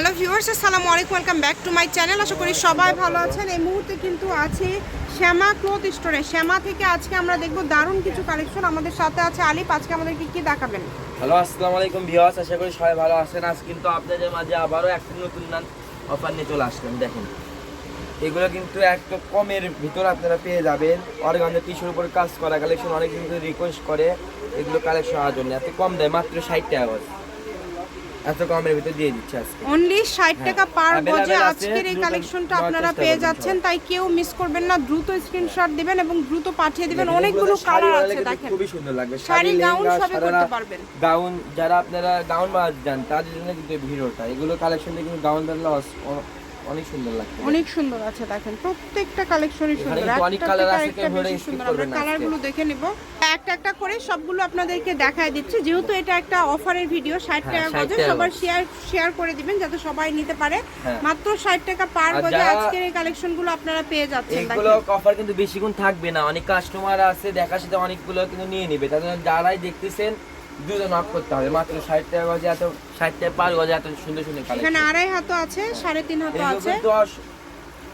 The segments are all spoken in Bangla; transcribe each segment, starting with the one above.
হ্যালো ভিউয়ার্স, আসসালামু আলাইকুম, welcome back to my channel. আশা করি সবাই ভালো আছেন। এই মুহূর্তে কিন্তু আছে শ্যামা ক্লথ স্টোরে। শ্যামা থেকে আজকে আমরা দেখব দারুণ কিছু কালেকশন। আমাদের সাথে আছে আলিপ আজকে আমাদেরকে কি দেখাবেন? হ্যালো, আসসালামু আলাইকুম ভিউয়ার্স। আশা করি সবাই ভালো আছেন। আজ কিন্তু আপনাদের মাঝে আবারও একটা নতুন নান অফার নিয়ে চলে আসলাম। দেখেন, এগুলো কিন্তু একটা কমের ভিতর আপনারা পেয়ে যাবেন। অর্গানজা টিস্যুর উপর কাজ করা কালেকশন অনেক কিন্তু রিকোয়েস্ট করে। এগুলো কালেকশন হওয়ার জন্য। এত কম দেয়, মাত্র ষাট টাকা করে। এত কমের ভিতর দিয়ে দিচ্ছে আজকে। অনলি ষাট হ্যাঁ, টাকা পার গজে আজকের এই কালেকশনটা আপনারা পেয়ে যাচ্ছেন তাই কেউ মিস করবেন না। দ্রুত স্ক্রিনশট দিবেন এবং দ্রুত পাঠিয়ে দিবেন। অনেকগুলো কালার আছে দেখেন। খুবই সুন্দর লাগবে। শাড়ি, গাউন সবই করতে পারবেন। গাউন যারা আপনারা গাউন বানাতে যান তাদের জন্য কিন্তু ভিড়টা ভিডিওটা। এগুলো কালেকশন কিন্তু গাউন বানালে অনেক সুন্দর লাগবে অনেক সুন্দর আছে দেখেন। প্রত্যেকটা কালেকশনই সুন্দর। একটা বেশি সুন্দর। আমরা কালারগুলো দেখে নিব। একটা একটা করে সবগুলো আপনাদেরকে দেখায় দিচ্ছি। যেহেতু এটা একটা অফারের ভিডিও ষাট হ্যাঁ, টাকা 60 গজে সবার শেয়ার শেয়ার করে দিবেন যাতে সবাই নিতে পারে। হ্যাঁ। মাত্র ষাট টাকা পার গজে আজকের এই কালেকশনগুলো আপনারা পেয়ে যাচ্ছেন এগুলো অফার কিন্তু বেশিক্ষণ থাকবে না। অনেক কাস্টমার আছে দেখার সাথে অনেকগুলো কিন্তু নিয়ে নিবে। তাদের যারাই দেখতেছেন দুটো নক করতে হবে মাত্র ষাট টাকা গজে এত ষাট টাকা পার গজে এত সুন্দর সুন্দর এখানে আড়াই হাতও আছে সাড়ে তিন হাতও আছে। অস-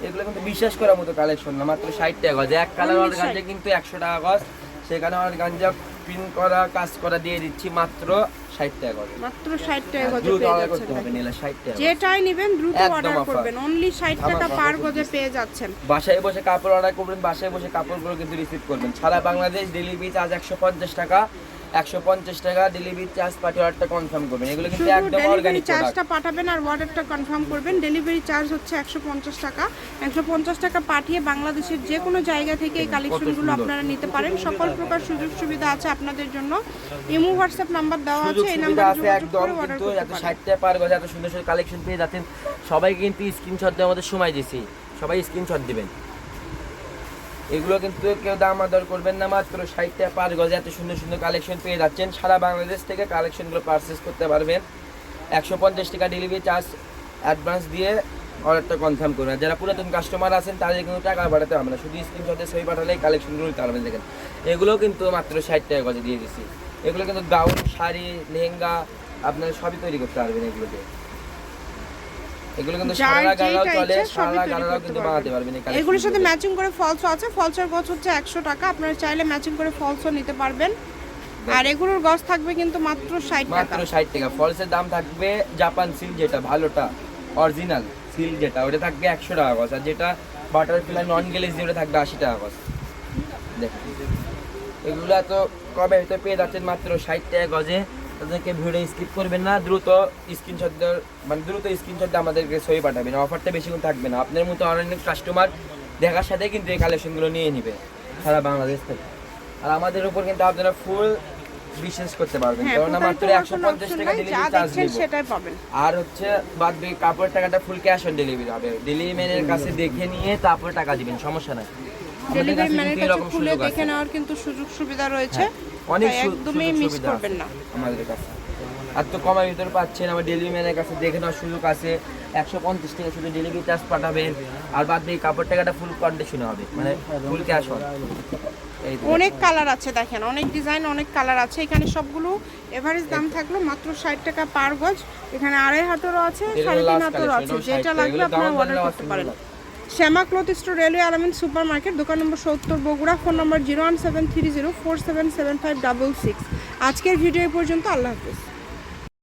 এগুলো কিন্তু বিশ্বাস করার মতো কালেকশন না মাত্র ষাট টাকা গজ। এক কালার Only অর্গানজা 60 কিন্তু একশো টাকা গজ সেখানে অর্গানজা প্রিন্ট করা কাজ করা দিয়ে দিচ্ছি মাত্র ষাট টাকা গজ। মাত্র ষাট টাকা গজে দ্রুত অর্ডার করতে হবে নিলে ষাট টাকা যেটাই নেবেন দ্রুত অর্ডার করবেন। অনলি ষাট টাকা পার গজে পেয়ে যাচ্ছেন। বাসায় বসে কাপড় অর্ডার করবেন বাসায় বসে কাপড়গুলো কিন্তু রিসিভ করবেন। সারা বাংলাদেশ ডেলিভারি চার্জ একশো পঞ্চাশ টাকা। একশো পঞ্চাশ টাকা ডেলিভারি চার্জ পাঠিয়ে অর্ডারটা কনফার্ম করবেন। এগুলো কিন্তু একদম ডেলিভারি অর্গানিক চার্জটা পাঠাবেন আর অর্ডারটা কনফার্ম করবেন। ডেলিভারি চার্জ হচ্ছে একশো পঞ্চাশ টাকা। একশো পঞ্চাশ টাকা পাঠিয়ে বাংলাদেশের যে কোনো জায়গা থেকে এই কালেকশনগুলো। আপনারা নিতে পারেন। সকল প্রকার সুযোগ সুবিধা আছে আপনাদের জন্য। ইমো হোয়াটসঅ্যাপ নাম্বার দেওয়া আছে। এই নাম্বারে আছে একদম কিন্তু এত পারেন। পার গজে এত সুন্দর সুন্দর কালেকশন পেয়ে যাচ্ছেন সবাই কিন্তু স্ক্রিনশট দেওয়ার মধ্যে সময় দিছি সবাই স্ক্রিনশট দিবেন। এগুলো কিন্তু কেউ দাম আদর করবেন না, মাত্র টাকা পার গজে এত সুন্দর সুন্দর কালেকশন পেয়ে যাচ্ছেন। সারা বাংলাদেশ থেকে কালেকশনগুলো পারচেস করতে পারবেন। একশো পঞ্চাশ টাকা ডেলিভারি চার্জ অ্যাডভান্স দিয়ে অর্ডারটা কনফার্ম করবেন যারা পুরাতন কাস্টমার আছেন, তাদের কিন্তু টাকা বাড়াতে হবে না। শুধু স্ক্রিনশটে সই পাঠালেই কালেকশনগুলো পারবেন দেখেন। এগুলো কিন্তু মাত্র ষাট টাকা গজে দিয়ে দিচ্ছি এগুলো কিন্তু গাউন শাড়ি, লেহেঙ্গা, আপনারা সবই তৈরি করতে পারবেন এগুলোতে। এগুলো কিন্তু সারা গালাও চলে সারা গালাও কিন্তু বানাতে পারবেন এগুলোর সাথে ম্যাচিং করে ফলসও আছে ফলসের গজ হচ্ছে একশো টাকা আপনারা চাইলে ম্যাচিং করে ফলসও নিতে পারবেন। আর এগুলোর গজ থাকবে কিন্তু মাত্র ষাট টাকা। মাত্র ষাট টাকা। ফলসের দাম থাকবে জাপান সিল্ক যেটা ভালোটা অরিজিনাল সিল্ক যেটা ওটা থাকবে একশো টাকা গজ আর যেটা বাটারফ্লাই নন গ্লেজ যেটা থাকবে আশি টাকা গজ দেখুন এগুলো এত কবে হয়তো পেয়ে যাচ্ছেন মাত্র ষাট টাকা গজে। তাদেরকে ভিডিও স্কিপ করবেন না দ্রুত স্ক্রিনশট মানে দ্রুত স্ক্রিনশট দিয়ে আমাদেরকে সই পাঠাবেন। অফারটা বেশিক্ষণ থাকবে না। আপনার মতো অনেক কাস্টমার দেখার সাথে কিন্তু এই কালেকশনগুলো নিয়ে নেবে সারা বাংলাদেশ থেকে। আর আমাদের উপর কিন্তু আপনারা ফুল বিশ্বাস করতে পারবেন। হ্যাঁ কেননা মাত্র একশো পঞ্চাশ টাকা ডেলিভারি চার্জ দেখছেন সেটাই পাবেন। আর হচ্ছে বাদ বাকি কাপড়ের টাকাটা ফুল ক্যাশ অন ডেলিভারি হবে। ডেলিভারি ম্যানের কাছে দেখে নিয়ে তারপর টাকা দিবেন সমস্যা নাই। ডেলিভারি ম্যানের কাছে খুলে দেখে নেওয়ার কিন্তু সুযোগ সুবিধা রয়েছে অনেক একদমই মিস করবেন না। আমাদের কাছে। আর তো কমের ভিতরে পাচ্ছেন আমার ডেলিভারি ম্যানের কাছে দেখে নেওয়ার সুযোগ আছে। একশো পঞ্চাশ টাকা শুধু ডেলিভারি চার্জ পাঠাবেন। আর বাদ বাকি কাপড় টাকাটা ফুল কন্ডিশনে হবে মানে ফুল ক্যাশ তো। অনেক কালার আছে দেখেন অনেক ডিজাইন অনেক কালার আছে। এখানে সবগুলো এভারেজ দাম থাকল মাত্র ষাট টাকা পার গজ। এখানে আড়াই হাতেরও আছে সাড়ে তিন হাতেরও আছে। যেটা লাগবে আপনারা অর্ডার করতে পারেন। Shyama cloth store, railway Al-Amin super market দোকান নম্বর সত্তর, Bogura, phone number zero one seven three zero four seven seven five double six. আজকের ভিডিও পর্যন্ত, আল্লাহ হাফিজ।